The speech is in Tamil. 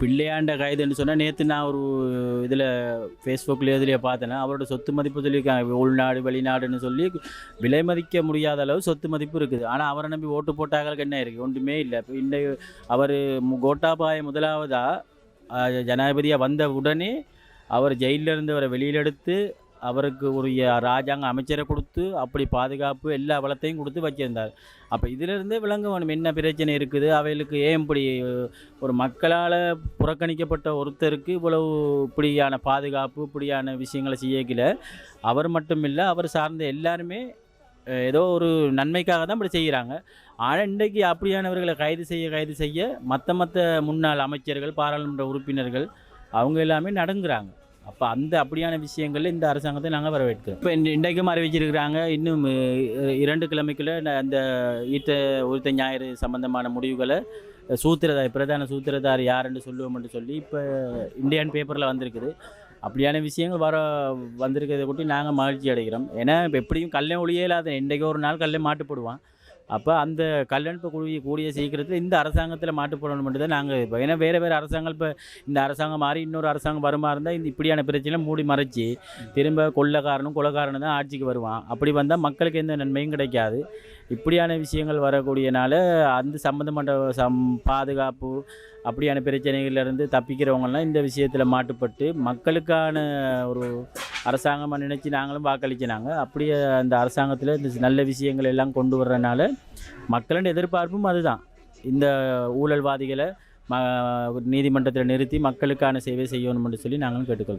பிள்ளையாண்ட கைதுன்னு சொன்னால் நேற்று நான் ஒரு இதில் ஃபேஸ்புக்கில் இதுலேயே பார்த்தேன்னா அவரோட சொத்து மதிப்பு சொல்லியிருக்காங்க. உள்நாடு வெளிநாடுன்னு சொல்லி விலை மதிக்க முடியாத அளவு சொத்து மதிப்பு இருக்குது. ஆனால் அவரை நம்பி ஓட்டு போட்டாங்களுக்கு என்ன இருக்குது ஒன்றுமே இல்லை. இப்போ இந்த அவர் கோட்டாபாய முதலாவதாக ஜனாதிபதியாக வந்த உடனே அவர் ஜெயிலில் இருந்து அவரை வெளியில் எடுத்து அவருக்கு உரிய ராஜாங்க அமைச்சரை கொடுத்து அப்படி பாதுகாப்பு எல்லா வளத்தையும் கொடுத்து வச்சிருந்தார். அப்போ இதிலிருந்தே விளங்க வேணும் என்ன பிரச்சனை இருக்குது? அவைகளுக்கு ஏன் இப்படி ஒரு மக்களால் புறக்கணிக்கப்பட்ட ஒருத்தருக்கு இவ்வளவு இப்படியான பாதுகாப்பு இப்படியான விஷயங்களை செய்யக்கல. அவர் மட்டும் இல்லை அவர் சார்ந்த எல்லாருமே ஏதோ ஒரு நன்மைக்காக தான் இப்படி செய்கிறாங்க. ஆனால் இன்றைக்கு அப்படியானவர்களை கைது செய்ய கைது செய்ய மற்ற மற்ற முன்னாள் அமைச்சர்கள் பாராளுமன்ற உறுப்பினர்கள் அவங்க எல்லாமே நடங்குறாங்க. அப்போ அந்த அப்படியான விஷயங்களில் இந்த அரசாங்கத்தை நாங்கள் வரவேற்கிறோம். இப்போ இன்றைக்கும் அறிவிச்சிருக்கிறாங்க இன்னும் இரண்டு கிழமைக்குள்ளே அந்த ஈட்ட உரித்த ஞாயிறு சம்பந்தமான முடிவுகளை சூத்திரதாரி பிரதான சூத்திரதாரி யாருன்னு சொல்லுவோம்னு சொல்லி இப்போ இந்தியன் பேப்பரில் வந்திருக்குது. அப்படியான விஷயங்கள் வர வந்திருக்கிறத கூட்டி நாங்கள் மகிழ்ச்சி அடைகிறோம். ஏன்னா இப்போ எப்படியும் கல்லை ஒளியே இல்லாத இன்றைக்கு ஒரு நாள் கல்லை மாட்டுப்படுவான் அப்போ அந்த கல்யாணம் இப்போ கூடிய கூடிய சீக்கிரத்தில் இந்த அரசாங்கத்தில் மாட்டுப்படணும் தான் நாங்கள் இப்போ. ஏன்னா வேறு வேறு அரசாங்கம் இப்போ இந்த அரசாங்கம் மாறி இன்னொரு அரசாங்கம் வருமா இருந்தால் இந்த இப்படியான பிரச்சனை மூடி மறைச்சி திரும்ப கொள்ளக்காரனும் கொலக்காரனும் தான் ஆட்சிக்கு வருவான். அப்படி வந்தால் மக்களுக்கு எந்த நன்மையும் கிடைக்காது. இப்படியான விஷயங்கள் வரக்கூடியனால அந்த சம்மந்தப்பட்ட சம் பாதுகாப்பு அப்படியான பிரச்சனைகள்லேருந்து தப்பிக்கிறவங்கலாம் இந்த விஷயத்தில் மாட்டுப்பட்டு மக்களுக்கான ஒரு அரசாங்கமாக நினச்சி நாங்களும் வாக்களிச்சினாங்க. அப்படியே அந்த அரசாங்கத்தில் இந்த நல்ல விஷயங்கள் எல்லாம் கொண்டு வர்றதுனால மக்களின் எதிர்பார்ப்பும் அதுதான். இந்த ஊழல்வாதிகளை ம நீதிமன்றத்தில் நிறுத்தி மக்களுக்கான சேவை செய்யணும்னு சொல்லி நாங்களும் கேட்டுக்கொள்கிறோம்